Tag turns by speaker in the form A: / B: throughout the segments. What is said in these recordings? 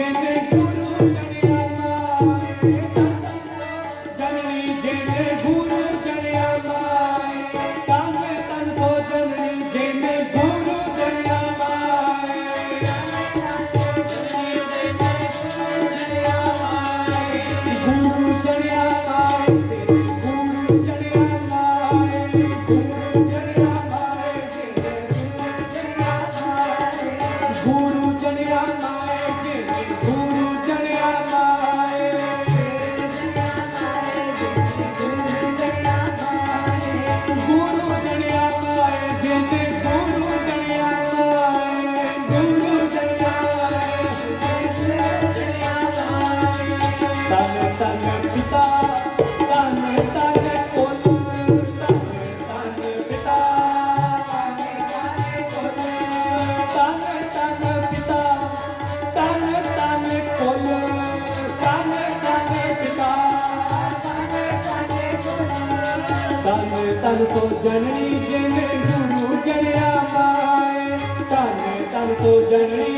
A: Amen. ਜਨਨੀ ਜਿਵੇਂ ਗੁਰੂ ਜਨਿਆ ਪਾਏ। ਤਨ ਤਨ ਤੋਂ ਜਨਨੀ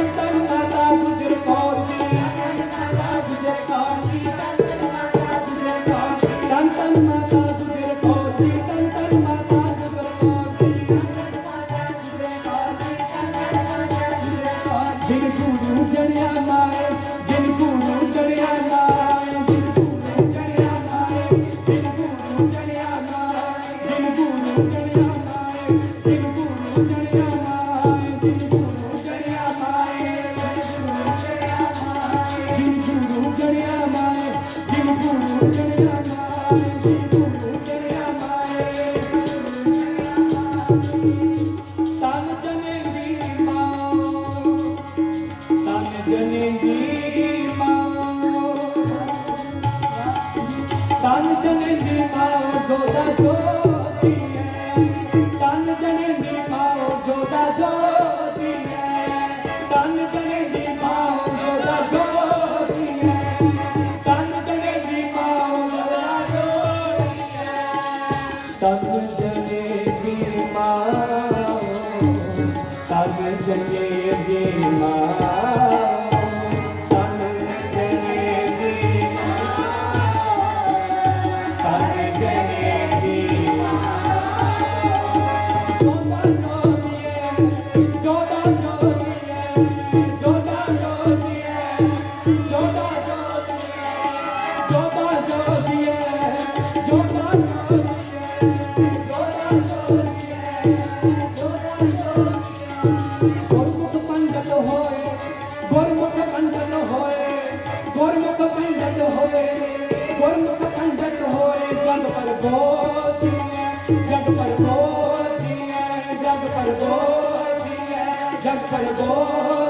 A: Thank you. give, in my ਪੰਡਤ ਹੋਏ ਗੁਰਮੁਖ ਪੰਡਤ ਹੋਏ ਜਗ ਪਰਬੋਧੀਐ ਜਗ ਪਰਬੋਧੀਐ ਜਗ ਪਰਬੋਧੀਐ ਜਗ ਪਰਬੋਧੀਐ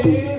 A: Amen.